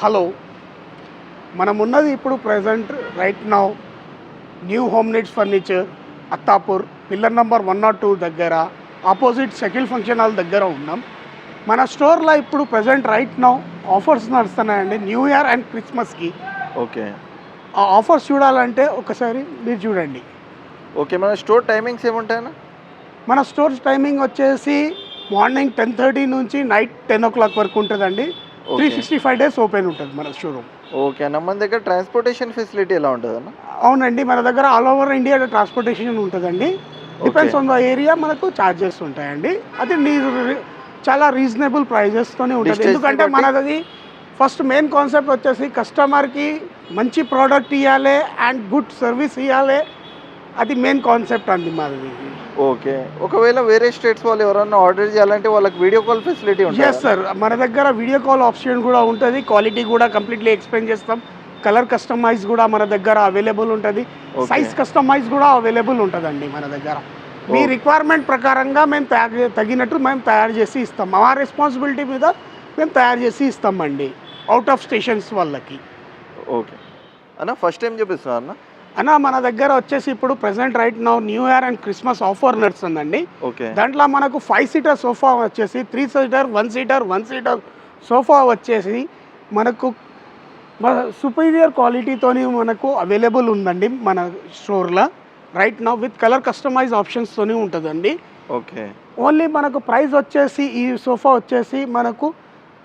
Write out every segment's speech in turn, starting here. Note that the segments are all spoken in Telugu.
హలో. మనం ఉన్నది ఇప్పుడు present right now new home needs furniture Attapur pillar number one naught two దగ్గర ఆపోజిట్ షకిల్ ఫంక్షన్ హాల్ దగ్గర ఉన్నాం. మన స్టోర్లో ఇప్పుడు ప్రజెంట్ రైట్ నౌ ఆఫర్స్ నడుస్తున్నాయండి న్యూ ఇయర్ అండ్ క్రిస్మస్కి. ఓకే. ఆ ఆఫర్స్ చూడాలంటే ఒకసారి మీరు చూడండి. ఓకే మన స్టోర్ టైమింగ్స్ ఏముంటాయన్నా? మన స్టోర్స్ టైమింగ్ వచ్చేసి మార్నింగ్ టెన్ థర్టీ నుంచి నైట్ టెన్ ఓ క్లాక్ వరకు ఉంటుందండి. Three sixty five days open ఉంటుంది మన షోరూమ్ ఓకే అన్న మన దగ్గర ట్రాన్స్పోర్టేషన్ ఫెసిలిటీ ఎలా ఉంటుంది అన్న? అవునండి మన దగ్గర ఆల్ ఓవర్ ఇండియా ట్రాన్స్పోర్టేషన్ ఉంటుందండి. డిపెండ్స్ ఆన్ ద ఏరియా మనకు ఛార్జెస్ ఉంటాయండి. అది నీ చాలా రీజనబుల్ ప్రైజెస్తోనే ఉంటుంది. ఎందుకంటే? మనది ఫస్ట్ మెయిన్ కాన్సెప్ట్ వచ్చేసి కస్టమర్కి మంచి ప్రోడక్ట్ ఇవ్వాలి అండ్ గుడ్ సర్వీస్ ఇవ్వాలి అది మెయిన్ కాన్సెప్ట్ అండి మాది. ఓకే. ఒకవేళ వేరే స్టేట్స్ వాళ్ళు ఎవరన్నా ఆర్డర్ చేయాలంటే వాళ్ళకి వీడియో కాల్ ఫెసిలిటీ ఎస్ ఉంటుంది సార్ మన దగ్గర వీడియో కాల్ ఆప్షన్ కూడా ఉంటుంది. క్వాలిటీ కూడా కంప్లీట్లీ ఎక్స్ప్లెయిన్ చేస్తాం. కలర్ కస్టమైజ్ కూడా మన దగ్గర అవైలబుల్ ఉంటుంది. సైజ్ కస్టమైజ్ కూడా అవైలబుల్ ఉంటుందండి మన దగ్గర. మీ. రిక్వైర్మెంట్ ప్రకారంగా మేము తయారు తగినట్టు మేము తయారు చేసి ఇస్తాం. మా రెస్పాన్సిబిలిటీ మీద మేము తయారు చేసి ఇస్తామండి. అవుట్ ఆఫ్ స్టేషన్స్ వాళ్ళకి. ఓకే. అన్న ఫస్ట్ టైం చూపిస్తున్నా అన్న. అన్న మన దగ్గర వచ్చేసి ఇప్పుడు present right now new year and Christmas offer నడుస్తుందండి. ఓకే. దాంట్లో మనకు ఫైవ్ సీటర్ సోఫా వచ్చేసి three seater one seater one seater sofa వచ్చేసి మనకు సుపీరియర్ క్వాలిటీతోని మనకు అవైలబుల్ ఉందండి మన స్టోర్లో right now with colour customise ఆప్షన్స్తోని ఉంటుందండి. ఓకే. ఓన్లీ మనకు ప్రైస్ వచ్చేసి ఈ సోఫా వచ్చేసి మనకు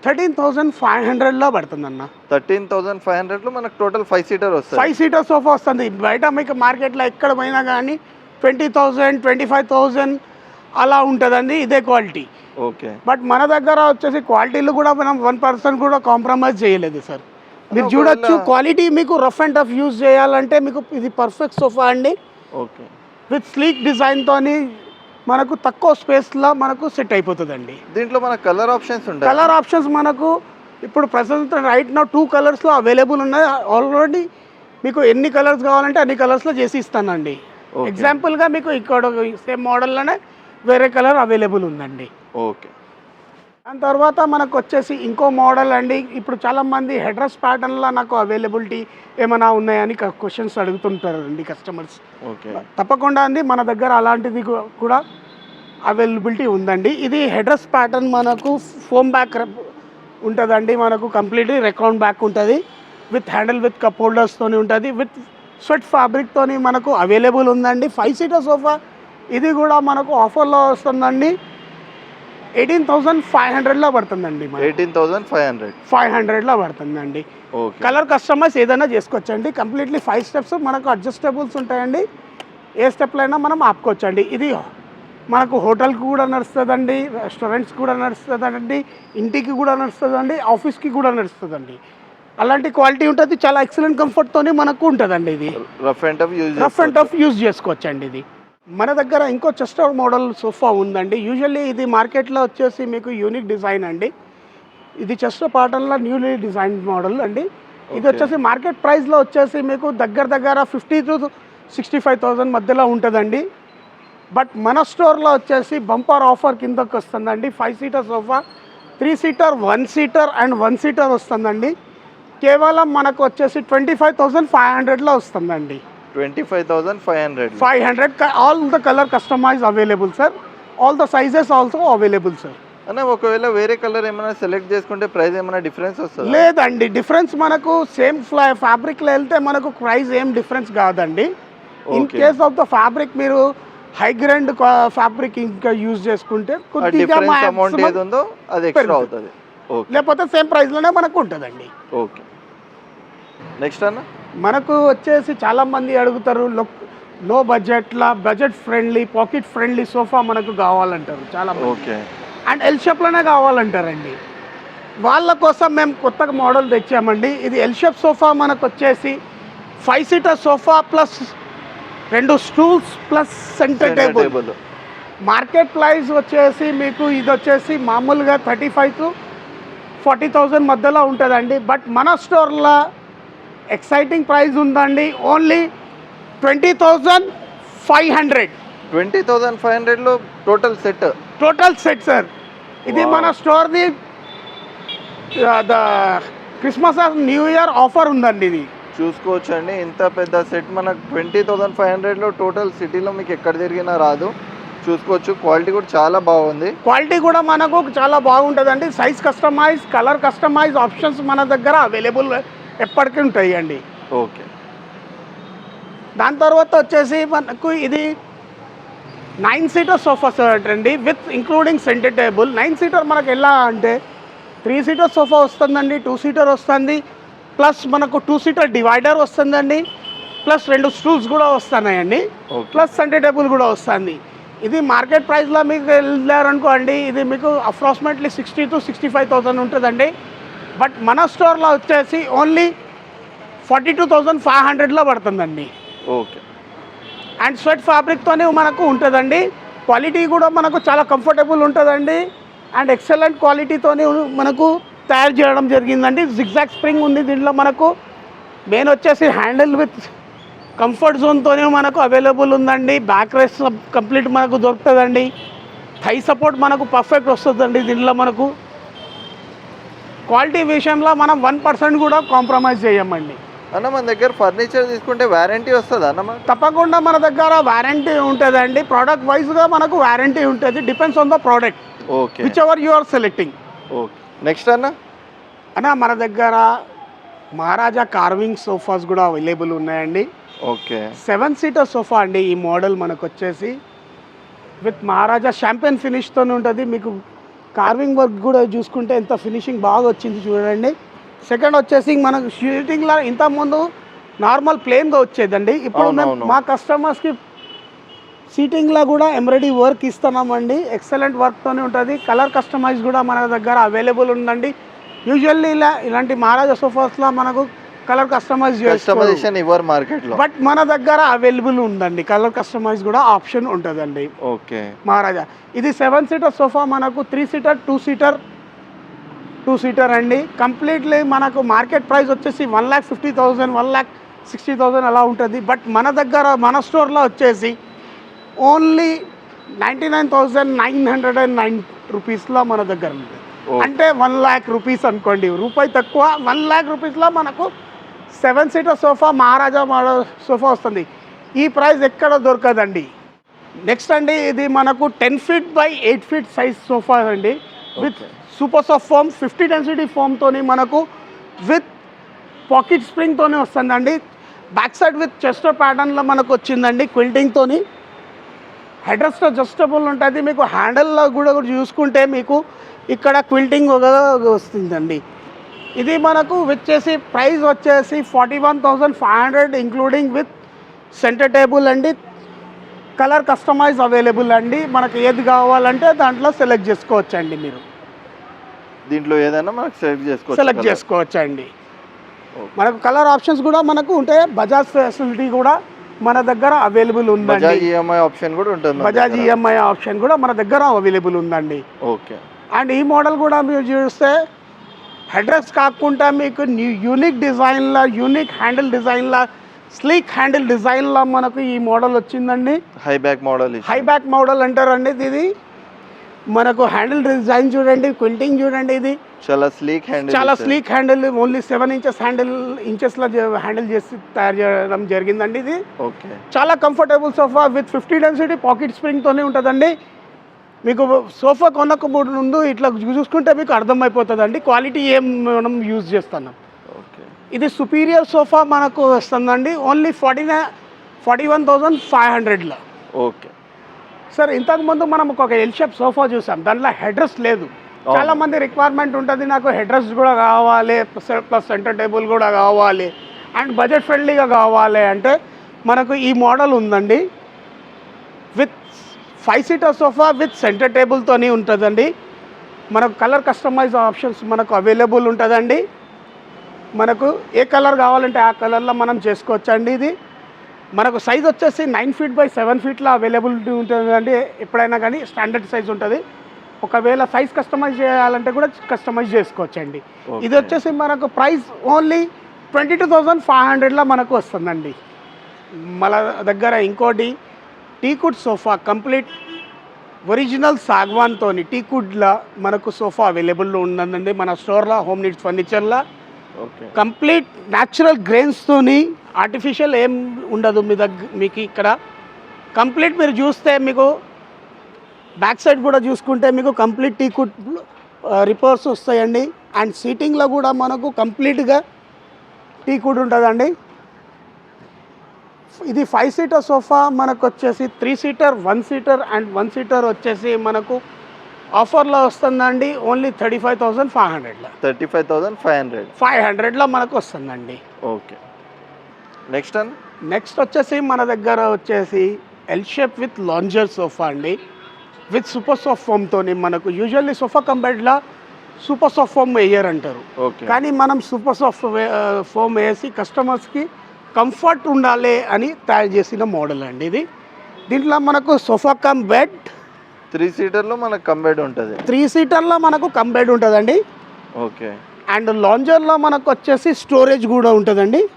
థర్టీన్ థౌజండ్ ఫైవ్ హండ్రెడ్లో పడుతుందన్న. థర్టీన్ థౌసండ్ ఫైవ్ హండ్రెడ్లో మనకు టోటల్ ఫైవ్ సీటర్ వస్తుంది. ఫైవ్ సీటర్ సోఫా వస్తుంది. బయట మీకు మార్కెట్లో ఎక్కడ పోయినా కానీ twenty thousand twenty five thousand అలా ఉంటుందండి ఇదే క్వాలిటీ. ఓకే. బట్ మన దగ్గర వచ్చేసి క్వాలిటీలు కూడా మనం వన్ పర్సెంట్ కూడా కాంప్రమైజ్ చేయలేదు సార్. మీరు చూడొచ్చు క్వాలిటీ మీకు రఫ్ అండ్ టఫ్ యూజ్ చేయాలంటే మీకు ఇది పర్ఫెక్ట్ సోఫా అండి. ఓకే. విత్ స్లీక్ డిజైన్తోని మనకు తక్కువ స్పేస్లో మనకు సెట్ అయిపోతుందండి. దీంట్లో మన కలర్ ఆప్షన్స్ ఉంటాయి? కలర్ ఆప్షన్స్ మనకు ఇప్పుడు ప్రజెంట్ రైట్ నా టూ కలర్స్లో అవైలబుల్ ఉన్నాయి. ఆల్రెడీ మీకు ఎన్ని కలర్స్ కావాలంటే అన్ని కలర్స్లో చేసి ఇస్తానండి. ఎగ్జాంపుల్గా మీకు ఇక్కడ సేమ్ మోడల్లోనే వేరే కలర్ అవైలబుల్ ఉందండి. ఓకే. దాని తర్వాత మనకు వచ్చేసి ఇంకో మోడల్ అండి. ఇప్పుడు చాలా మంది హెడ్రస్ ప్యాటర్న్లో నాకు అవైలబిలిటీ ఏమైనా ఉన్నాయని క్వశ్చన్స్ అడుగుతుంటారండి కస్టమర్స్. ఓకే. తప్పకుండా అండి మన దగ్గర అలాంటిది కూడా అవైలబిలిటీ ఉందండి. ఇది హెడ్రస్ ప్యాటర్న్ మనకు ఫోమ్ బ్యాక్ ఉంటుందండి. మనకు కంప్లీట్లీ రెకౌండ్ బ్యాక్ ఉంటుంది. విత్ హ్యాండిల్ విత్ కప్ హోల్డర్స్తోని ఉంటుంది. విత్ స్వెట్ ఫ్యాబ్రిక్తోని మనకు అవైలబుల్ ఉందండి. ఫైవ్ సీటర్ సోఫా ఇది కూడా మనకు ఆఫర్లో వస్తుందండి. ఎయిటీన్ థౌజండ్ ఫైవ్ హండ్రెడ్లో పడుతుందండి eighteen thousand five hundred. Five హండ్రెడ్లో పడుతుందండి. కలర్ కస్టమైజ్ ఏదైనా చేసుకోవచ్చండి. కంప్లీట్లీ ఫైవ్ స్టెప్స్ మనకు అడ్జస్టబుల్స్ ఉంటాయండి. ఏ స్టెప్లో అయినా మనం ఆపుకోవచ్చండి. ఇది మనకు హోటల్కి కూడా నడుస్తుందండి రెస్టారెంట్స్ కూడా నడుస్తుందండి ఇంటికి కూడా నడుస్తుందండి ఆఫీస్కి కూడా నడుస్తుందండి. అలాంటి క్వాలిటీ ఉంటుంది చాలా ఎక్సలెంట్ కంఫర్ట్తోని మనకు ఉంటుందండి ఇది. Rough and tough use rough and tough use చేసుకోవచ్చండి ఇది. మన దగ్గర ఇంకో చెస్టర్ మోడల్ సోఫా ఉందండి. యూజువల్లీ ఇది మార్కెట్లో వచ్చేసి మీకు యూనిక్ డిజైన్ అండి. ఇది చెస్టర్ పాటన్లో న్యూలీ డిజైన్ మోడల్ అండి. ఇది. వచ్చేసి మార్కెట్ ప్రైస్లో వచ్చేసి మీకు దగ్గర దగ్గర fifty to sixty five thousand మధ్యలో ఉంటుందండి. బట్ మన స్టోర్లో వచ్చేసి బంపర్ ఆఫర్ కిందకి వస్తుందండి. Five seater sofa three seater one seater and one seater వస్తుందండి. కేవలం మనకు వచ్చేసి ట్వంటీ ఫైవ్ థౌజండ్ ఫైవ్ హండ్రెడ్లో వస్తుందండి. Twenty five thousand five hundred five hundred all the colour customise available sir all the sizes also available sir అన్న ఒకవేళ వేరే కలర్ ఏమైనా సెలెక్ట్ చేసుకుంటే ప్రైస్ ఏమైనా డిఫరెన్స్ వస్తుంది? లేదండి డిఫరెన్స్ మనకు సేమ్ ఫ్లా ఫ్యాబ్రిక్లో వెళ్తే మనకు ప్రైస్ ఏం డిఫరెన్స్ కాదండి. In. Case of the fabric మీరు హై గ్రాండ్ ఫ్యాబ్రిక్ ఇంకా యూజ్ చేసుకుంటే కొద్దిగా అమౌంట్ ఏది ఉందో అది ఎక్స్ట్రా. అవుతుంది. లేకపోతే సేమ్ ప్రైస్లోనే మనకు ఉంటుందండి. ఓకే నెక్స్ట్ అన్న? మనకు వచ్చేసి చాలా మంది అడుగుతారు లో లో బడ్జెట్లో budget friendly pocket friendly sofa మనకు కావాలంటారు చాలా ఓకే. అండ్ ఎల్ షేప్లోనే కావాలంటారండి. వాళ్ళ కోసం మేము కొత్తగా మోడల్ తెచ్చామండి. ఇది ఎల్ షేప్ సోఫా మనకు వచ్చేసి ఫైవ్ సీటర్ సోఫా ప్లస్ రెండు stools plus centre table. Market price వచ్చేసి మీకు ఇది వచ్చేసి మామూలుగా thirty five to forty thousand మధ్యలో ఉంటుందండి. బట్ మన స్టోర్లో ఎక్సైటింగ్ ప్రైస్ ఉందండి. Only twenty thousand five hundred twenty thousand five హండ్రెడ్లో total set total set sir ఇది. మన స్టోర్ది the Christmas new year offer ఉందండి ఇది. చూసుకోవచ్చండి. ఇంత పెద్ద సెట్ మనకు ట్వంటీ థౌసండ్ ఫైవ్ హండ్రెడ్లో టోటల్ సిటీలో మీకు ఎక్కడ తిరిగినా రాదు. చూసుకోవచ్చు. క్వాలిటీ కూడా చాలా బాగుంది. క్వాలిటీ కూడా మనకు చాలా బాగుంటుందండి. Size customize colour customize options మన దగ్గర అవైలబుల్ ఎప్పటికీ ఉంటాయి అండి ఓకే. దాని తర్వాత వచ్చేసి మనకు ఇది నైన్ సీటర్ సోఫా సెట్ అండి with including centre table. Nine seater మనకు ఎలా అంటే త్రీ సీటర్ సోఫా వస్తుందండి టూ సీటర్ వస్తుంది ప్లస్ మనకు టూ సీటర్ డివైడర్ వస్తుందండి ప్లస్ రెండు స్టూల్స్ కూడా వస్తున్నాయండి ప్లస్ సెంటర్ టేబుల్ కూడా వస్తుంది. ఇది మార్కెట్ ప్రైస్లో మీకు వెళ్ళారనుకోండి ఇది మీకు approximately sixty two sixty five thousand ఉంటుందండి. బట్ మన స్టోర్లో వచ్చేసి only forty two thousand five హండ్రెడ్లో పడుతుందండి. ఓకే. అండ్ స్వెట్ ఫ్యాబ్రిక్తోనే మనకు ఉంటుందండి. క్వాలిటీ కూడా మనకు చాలా కంఫర్టబుల్ ఉంటుందండి. అండ్ ఎక్సలెంట్ క్వాలిటీతోనే మనకు తయారు చేయడం జరిగిందండి. జిగ్జాగ్ స్ప్రింగ్ ఉంది దీంట్లో మనకు. మెయిన్ వచ్చేసి హ్యాండిల్ విత్ కంఫర్ట్ జోన్తోనే మనకు అవైలబుల్ ఉందండి. బ్యాక్ రెస్ట్ కంప్లీట్ మనకు దొరుకుతుందండి. థై సపోర్ట్ మనకు పర్ఫెక్ట్ వస్తుందండి దీంట్లో మనకు. క్వాలిటీ విషయంలో మనం వన్ పర్సెంట్ కూడా కాంప్రమైజ్ చేయమండి. అన్న మన దగ్గర ఫర్నిచర్ తీసుకుంటే వారంటీ వస్తుందా అన్న? తప్పకుండా మన దగ్గర వారంటీ ఉంటుందండి. ప్రోడక్ట్ వైజ్గా మనకు వారంటీ ఉంటుంది. Depends on the product okay. Whichever you are selecting okay. Next అన్న? అన్న మన దగ్గర మహారాజా కార్వింగ్ సోఫాస్ కూడా అవైలబుల్ ఉన్నాయండి. ఓకే. సెవెన్ సీటర్ సోఫా అండి ఈ మోడల్ మనకు వచ్చేసి విత్ మహారాజా షాంపెన్ ఫినిష్తో ఉంటుంది. మీకు కార్వింగ్ వర్క్ కూడా చూసుకుంటే ఎంత ఫినిషింగ్ బాగా వచ్చింది చూడండి. సెకండ్ వచ్చేసి మనకు షూటింగ్లో ఇంతకుముందు నార్మల్ ప్లేన్గా వచ్చేదండి. ఇప్పుడు మేము. మా కస్టమర్స్కి సీటింగ్లో కూడా ఎంబ్రాయిడరీ వర్క్ ఇస్తున్నామండి. ఎక్సలెంట్ వర్క్తోనే ఉంటుంది. కలర్ కస్టమైజ్ కూడా మన దగ్గర అవైలబుల్ ఉందండి. యూజువల్లీ ఇలా ఇలాంటి మహారాజా సోఫాస్లో మనకు కలర్ కస్టమైజ్ కస్టమైజేషన్ ఇవ్వరు మార్కెట్లో. బట్ మన దగ్గర అవైలబుల్ ఉందండి. కలర్ కస్టమైజ్ కూడా ఆప్షన్ ఉంటుందండి. ఓకే. మహారాజా ఇది సెవెన్ సీటర్ సోఫా మనకు three seater two seater two seater అండి. కంప్లీట్లీ మనకు మార్కెట్ ప్రైస్ వచ్చేసి one lakh fifty thousand one lakh sixty thousand అలా ఉంటుంది. బట్ మన దగ్గర మన స్టోర్లో వచ్చేసి only ninety nine thousand nine hundred and nine రూపీస్లో మన దగ్గర ఓ. అంటే వన్ ల్యాక్ రూపీస్ అనుకోండి. రూపాయి తక్కువ వన్ ల్యాక్ రూపీస్లో మనకు seven seater sofa Maharaja model sofa వస్తుంది. ఈ ప్రైస్ ఎక్కడ దొరకదండి. నెక్స్ట్ అండి ఇది మనకు ten feet by eight feet size sofa అండి. With. Super soft foam fifty density ఫామ్తోని మనకు విత్ పాకెట్ స్ప్రింగ్తోనే వస్తుందండి. బ్యాక్ సైడ్ విత్ చెస్టర్ ప్యాటర్న్లో మనకు వచ్చిందండి క్విల్టింగ్తోని హెడ్రెస్ట్ అడ్జస్టబుల్ ఉంటుంది. మీకు హ్యాండిల్లో కూడా చూసుకుంటే మీకు ఇక్కడ క్విల్టింగ్ వస్తుందండి. ఇది మనకు వచ్చేసి ప్రైస్ వచ్చేసి forty one thousand five hundred including with centre table అండి. కలర్ కస్టమైజ్ అవైలబుల్ అండి. మనకు ఏది కావాలంటే దాంట్లో సెలెక్ట్ చేసుకోవచ్చు అండి మీరు. దీంట్లో ఏదైనా మనకు సెలెక్ట్ చేసుకోవచ్చు సెలెక్ట్. చేసుకోవచ్చు అండి. మనకు కలర్ ఆప్షన్స్ కూడా మనకు ఉంటాయి. బజాజ్ ఫెసిలిటీ కూడా మన దగ్గర అవైలబుల్ ఉందండి. బజాజ్ ఈఎంఐ ఆప్షన్ కూడా ఉంటుంది బజాజ్. ఈఎంఐ ఆప్షన్ కూడా మన దగ్గర అవైలబుల్ ఉందండి. ఓకే. అండ్ ఈ మోడల్ కూడా మీరు చూస్తే హెడ్రెస్ కాకుండా మీకు యూనిక్ డిజైన్లా యూనిక్ హ్యాండిల్ డిజైన్లా స్లీక్ హ్యాండిల్ డిజైన్లా మనకు ఈ మోడల్ వచ్చిందండి. High back model high back model అంటారండి ఇది. మనకు హ్యాండిల్ డిజైన్ చూడండి క్వింటింగ్ చూడండి ఇది. చాలా స్లీక్ హ్యాండ్ చాలా sleek handle only seven inches handle ఇంచెస్లో handle చేసి తయారు చేయడం జరిగిందండి ఇది. ఓకే చాలా comfortable sofa with fifty density pocket స్ప్రింగ్తోనే ఉంటుందండి. మీకు సోఫా కొనక ముందు ఇట్లా చూసుకుంటే మీకు అర్థమైపోతుందండి. క్వాలిటీ ఏం మనం యూజ్ చేస్తున్నాం. ఓకే. ఇది సుపీరియర్ సోఫా మనకు వస్తుందండి. Only forty nine forty one thousand five హండ్రెడ్లో. ఓకే. సార్ ఇంతకుముందు మనం ఒక ఎల్ షేప్ సోఫా చూసాం. దాంట్లో హెడ్రెస్ లేదు. చాలా మంది రిక్వైర్మెంట్ ఉంటుంది. నాకు హెడ్రెస్ కూడా కావాలి ప్లస్ ప్లస్ సెంటర్ టేబుల్ కూడా కావాలి అండ్ బడ్జెట్ ఫ్రెండ్లీగా కావాలి అంటే మనకు ఈ మోడల్ ఉందండి. Five seater sofa with centre టేబుల్తోని ఉంటుందండి. మనకు కలర్ కస్టమైజ్ ఆప్షన్స్ మనకు అవైలబుల్ ఉంటుందండి. మనకు ఏ కలర్ కావాలంటే ఆ కలర్లో మనం చేసుకోవచ్చండి ఇది. మనకు సైజ్ వచ్చేసి నైన్ ఫీట్ బై సెవెన్ ఫీట్లో అవైలబిలిటీ ఉంటుందండి. ఎప్పుడైనా కానీ స్టాండర్డ్ సైజ్ ఉంటుంది. ఒకవేళ సైజ్ కస్టమైజ్ చేయాలంటే కూడా కస్టమైజ్ చేసుకోవచ్చండి. ఇది వచ్చేసి మనకు price only twenty two thousand five హండ్రెడ్లో మనకు వస్తుందండి. మన దగ్గర ఇంకోటి టీకుడ్ సోఫా కంప్లీట్ ఒరిజినల్ సాగ్వాన్తోని టీకుడ్లా మనకు సోఫా అవైలబుల్లో ఉందండి. మన స్టోర్లో హోమ్ నీడ్స్ ఫర్నిచర్లో. ఓకే. కంప్లీట్ న్యాచురల్ గ్రెయిన్స్తోని ఆర్టిఫిషియల్ ఏం ఉండదు మీ దగ్గర మీకు ఇక్కడ. కంప్లీట్ మీరు చూస్తే మీకు బ్యాక్ సైడ్ కూడా చూసుకుంటే మీకు కంప్లీట్ టీ కుట్ రిపోర్ట్స్ వస్తాయండి. అండ్ సీటింగ్లో కూడా మనకు కంప్లీట్గా టీ కుడ్ ఉంటుందండి. ఇది ఫైవ్ సీటర్ సోఫా మనకు వచ్చేసి three seater one seater and one seater వచ్చేసి మనకు ఆఫర్లో వస్తుందండి only thirty five thousand five హండ్రెడ్లో thirty five thousand five hundred five హండ్రెడ్లో మనకు వస్తుందండి. ఓకే నెక్స్ట్ అన్న నెక్స్ట్ వచ్చేసి మన దగ్గర వచ్చేసి L shape with lounger sofa అండి. విత్ సూపర్ సాఫ్ట్ ఫోమ్తోని మనకు యూజువల్లీ సోఫా కంబెడ్లో సూపర్ సాఫ్ట్ ఫోమ్ వేయర్ అంటారు ఓకే కానీ మనం సూపర్ సాఫ్ట్ ఫోమ్ వేసి కస్టమర్స్కి కంఫర్ట్ ఉండాలి అని తయారు చేసిన మోడల్ అండి ఇది. దీంట్లో మనకు సోఫా కమ్ బెడ్. త్రీ సీటర్లో మనకు కంబైడ్ ఉంటుంది. త్రీ సీటర్లో మనకు కమ్ బెడ్ ఉంటుందండి. ఓకే. అండ్ లాంజర్లో మనకు వచ్చేసి స్టోరేజ్ కూడా ఉంటుందండి.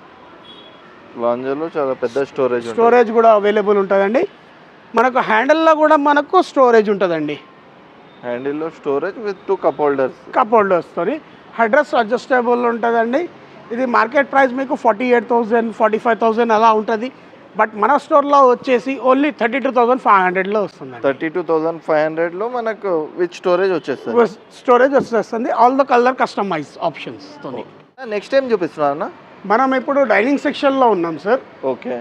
లాంజర్లో చాలా పెద్ద స్టోరేజ్ స్టోరేజ్ కూడా అవైలబుల్ ఉంటుందండి. మనకు హ్యాండిల్లో కూడా మనకు స్టోరేజ్ ఉంటుందండి. హ్యాండిల్లో storage with two cup holders. Cup హోల్డర్స్తోని headrest adjustable ఉంటుందండి. ఇది మార్కెట్ ప్రైస్ మీకు forty eight thousand forty five thousand అలా ఉంటుంది. బట్ మన స్టోర్లో వచ్చేసి only thirty two thousand five హండ్రెడ్లో వస్తుందండి. థర్టీ టూ థౌసండ్ ఫైవ్ హండ్రెడ్లో మనకు విత్ స్టోరేజ్ వచ్చేస్తుంది. స్టోరేజ్ వచ్చేస్తుంది. ఆల్ ద కలర్ కస్టమైజ్ ఆప్షన్స్తో నెక్స్ట్ టైం చూపిస్తున్నా మనం ఇప్పుడు డైనింగ్ సెక్షన్లో ఉన్నాం సార్. ఓకే.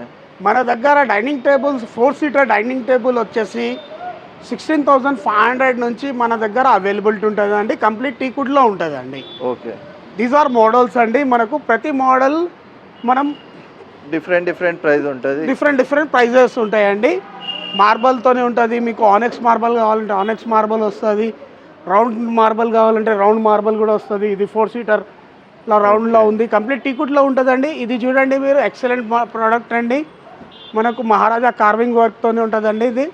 మన దగ్గర dining tables four seater dining table వచ్చేసి సిక్స్టీన్ థౌజండ్ ఫైవ్ హండ్రెడ్ నుంచి మన దగ్గర అవైలబిలిటీ ఉంటుందండి. కంప్లీట్ టీకుడ్లో ఉంటుందండి. ఓకే. దీస్ ఆర్ మోడల్స్ అండి. మనకు ప్రతి మోడల్ మనం డిఫరెంట్ డిఫరెంట్ ప్రైస్ ఉంటుంది. డిఫరెంట్ డిఫరెంట్ ప్రైజెస్ ఉంటాయండి. మార్బల్తోనే ఉంటుంది. మీకు ఆనెక్స్ మార్బల్ కావాలంటే ఆనెక్స్ మార్బల్ వస్తుంది. రౌండ్ మార్బల్ కావాలంటే రౌండ్ మార్బల్ కూడా వస్తుంది. ఇది ఫోర్ సీటర్ ఇలా రౌండ్లో ఉంది. కంప్లీట్ టీకుట్లో ఉంటుందండి. ఇది చూడండి మీరు ఎక్సలెంట్ ప్రోడక్ట్ అండి. మనకు మహారాజా కార్వింగ్ వర్క్తోనే ఉంటుందండి ఇది.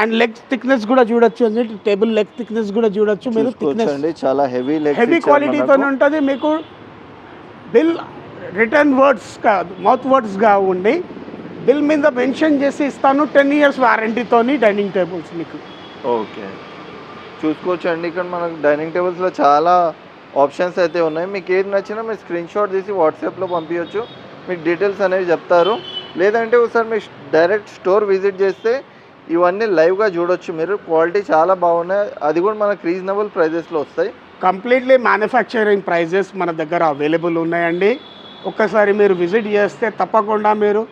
అండ్ లెగ్ థిక్నెస్ కూడా చూడొచ్చు అండి. టేబుల్ లెగ్ థిక్నెస్ కూడా చూడొచ్చు. మీరు థిక్నెస్ చూసుకోవచ్చండి చాలా హెవీ లెగ్ హెవీ క్వాలిటీతోనే ఉంటుంది. మీకు బిల్ రిటర్న్ వర్డ్స్ కాదు మౌత్ వర్డ్స్గా ఉండి బిల్ మీద మెన్షన్ చేసి ఇస్తాను. టెన్ ఇయర్స్ వారంటీతోని డైనింగ్ టేబుల్స్ మీకు. ఓకే. చూసుకోవచ్చు అండి. ఇక్కడ మనకు డైనింగ్ టేబుల్స్లో చాలా ఆప్షన్స్ అయితే ఉన్నాయి. మీకు ఏది నచ్చినా మీరు స్క్రీన్ షాట్ తీసి వాట్సాప్లో పంపించవచ్చు మీకు డీటెయిల్స్ అనేవి చెప్తారు. లేదంటే ఒకసారి మీరు డైరెక్ట్ స్టోర్ విజిట్ చేస్తే ఇవన్నీ లైవ్గా చూడొచ్చు మీరు. క్వాలిటీ చాలా బాగున్నాయి. అది కూడా మనకు రీజనబుల్ ప్రైజెస్లో వస్తాయి. కంప్లీట్లీ మ్యానుఫ్యాక్చరింగ్ ప్రైజెస్ మన దగ్గర అవైలబుల్ ఉన్నాయండి. ఒక్కసారి మీరు విజిట్ చేస్తే తప్పకుండా మీరు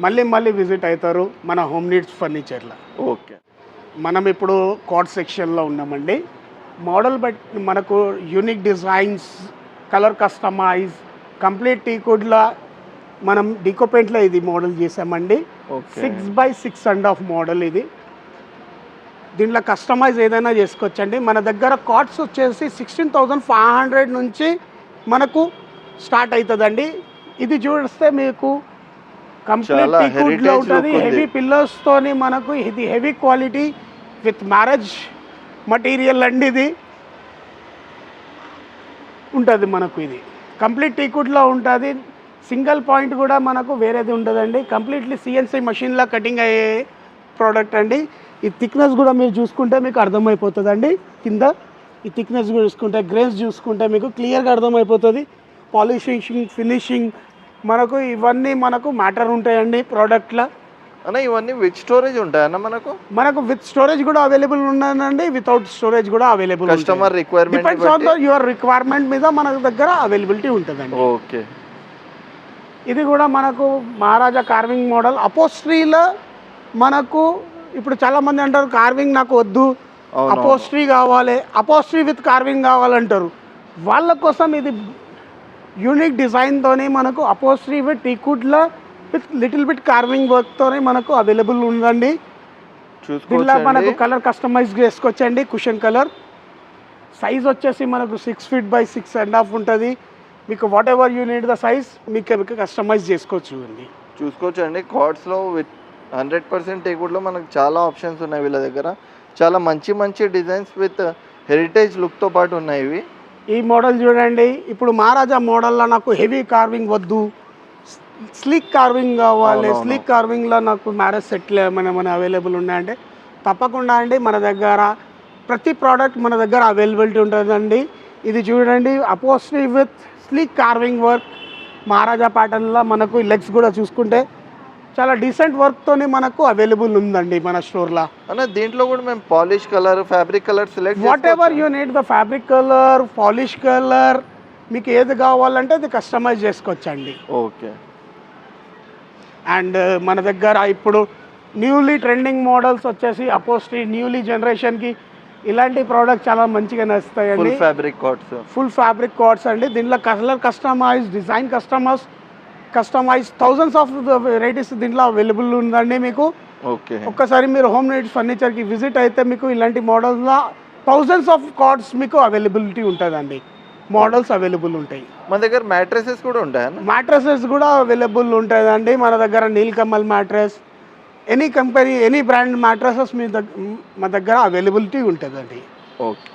మళ్ళీ మళ్ళీ విజిట్ అవుతారు మన హోమ్ నీడ్స్ ఫర్నిచర్లో ఓకే మనం ఇప్పుడు కోట్ సెక్షన్లో ఉన్నామండి. మోడల్ బట్ మనకు unique designs colour customize complete tea కుడ్లా మనం డికో పెయింట్లో ఇది మోడల్ చేసామండి six by six and half model ఇది. దీంట్లో కస్టమైజ్ ఏదైనా చేసుకోవచ్చండి. మన దగ్గర కాట్స్ వచ్చేసి సిక్స్టీన్ థౌజండ్ ఫైవ్ హండ్రెడ్ నుంచి మనకు స్టార్ట్ అవుతుందండి ఇది చూస్తే మీకు కంప్లీట్ టీకుడ్లో ఉంటుంది. హెవీ పిల్లర్స్తోని మనకు ఇది heavy quality with marriage material అండి ఇది. ఉంటుంది మనకు ఇది. కంప్లీట్ టీకుడ్లో ఉంటుంది. సింగిల్ పాయింట్ కూడా మనకు వేరేది ఉంటుందండి కంప్లీట్లీ సిఎన్సి మషిన్లా కటింగ్ అయ్యే ప్రోడక్ట్ అండి. ఈ థిక్నెస్ కూడా మీరు చూసుకుంటే మీకు అర్థమైపోతుందండి. కింద ఈ థిక్నెస్ కూడా చూసుకుంటే గ్రేన్స్ చూసుకుంటే మీకు క్లియర్గా అర్థమైపోతుంది. పాలిషింగ్ ఫినిషింగ్ మనకు ఇవన్నీ మనకు మ్యాటర్ ఉంటాయండి ప్రోడక్ట్లో అన్న ఇవన్నీ విత్ స్టోరేజ్ ఉంటాయన్న మనకు? మనకు విత్ స్టోరేజ్ కూడా అవైలబుల్ ఉన్నాయండి. వితౌట్ స్టోరేజ్ కూడా available customer requirement depends on your requirement మీద మన దగ్గర అవైలబిలిటీ ఉంటుందండి. ఓకే ఇది కూడా మనకు మహారాజా కార్వింగ్ మోడల్. అపోస్ట్రీలో మనకు ఇప్పుడు చాలా మంది అంటారు కార్వింగ్ నాకు వద్దు. అపోస్ట్రీ కావాలి. అపోస్ట్రీ విత్ కార్వింగ్ కావాలంటారు. వాళ్ళ కోసం ఇది యూనిక్ డిజైన్తోనే మనకు అపోస్ట్రీ విత్ టీకుడ్లో విత్ లిటిల్ బిట్ కార్వింగ్ వర్క్తోనే మనకు అవైలబుల్ ఉందండి. దీనిలో మనకు కలర్ కస్టమైజ్ చేసుకోవచ్చండి కుషన్ కలర్. సైజ్ వచ్చేసి మనకు six feet by six and half ఉంటుంది. మీకు whatever you need the size మీకు మీకు కస్టమైజ్ చేసుకోవచ్చు అండి. చూసుకోవచ్చు అండి కార్డ్స్లో విత్ హండ్రెడ్ పర్సెంట్ టేకుడ్లో మనకు చాలా ఆప్షన్స్ ఉన్నాయి వీళ్ళ దగ్గర. చాలా మంచి మంచి డిజైన్స్ విత్ హెరిటేజ్ లుక్తో పాటు ఉన్నాయి ఇవి. ఈ మోడల్ చూడండి. ఇప్పుడు మహారాజా మోడల్లో నాకు హెవీ కార్వింగ్ వద్దు. స్లీక్ కార్వింగ్ కావాలి. స్లీక్ కార్వింగ్లో నాకు మ్యారేజ్ సెట్లు ఏమైనా మన అవైలబుల్ ఉన్నాయంటే తప్పకుండా అండి మన దగ్గర ప్రతి ప్రోడక్ట్ మన దగ్గర అవైలబిలిటీ ఉంటుందండి. ఇది చూడండి upholstery with sleek carving work Maharaja ప్యాటర్న్లో మనకు లెగ్స్ కూడా చూసుకుంటే చాలా డీసెంట్ వర్క్తోని మనకు అవైలబుల్ ఉందండి మన స్టోర్లో అన్న దీంట్లో కూడా మేము polish colour fabric colour select whatever you need the fabric colour polish colour మీకు ఏది కావాలంటే అది కస్టమైజ్ చేసుకోవచ్చండి. ఓకే అండ్ మన దగ్గర ఇప్పుడు న్యూలీ ట్రెండింగ్ మోడల్స్ వచ్చేసి అపోస్ట్రీ న్యూలీ జనరేషన్కి ఇలాంటి ప్రోడక్ట్ చాలా మంచిగా ఫుల్ నచ్చుతాయండి ఫ్యాబ్రిక్ కాట్స్ ఫుల్ ఫ్యాబ్రిక్ కోడ్స్ అండి. దీంట్లో colour customize design customers customize thousands of varieties దీంట్లో అవైలబుల్ ఉందండి మీకు. ఓకే ఒక్కసారి మీరు హోమ్ నీడ్స్ ఫర్నిచర్కి విజిట్ అయితే మీకు ఇలాంటి మోడల్స్లో థౌజండ్స్ ఆఫ్ కార్డ్స్ మీకు అవైలబిలిటీ ఉంటుందండి. మోడల్స్ అవైలబుల్ ఉంటాయి. మన దగ్గర మ్యాట్రసెస్ కూడా ఉంటాయన్న మ్యాట్రసెస్ కూడా అవైలబుల్ ఉంటుందండి మన దగ్గర Nilkamal mattress any company any brand mattresses మీ దగ్గర మా దగ్గర అవైలబిలిటీ ఉంటుందండి. ఓకే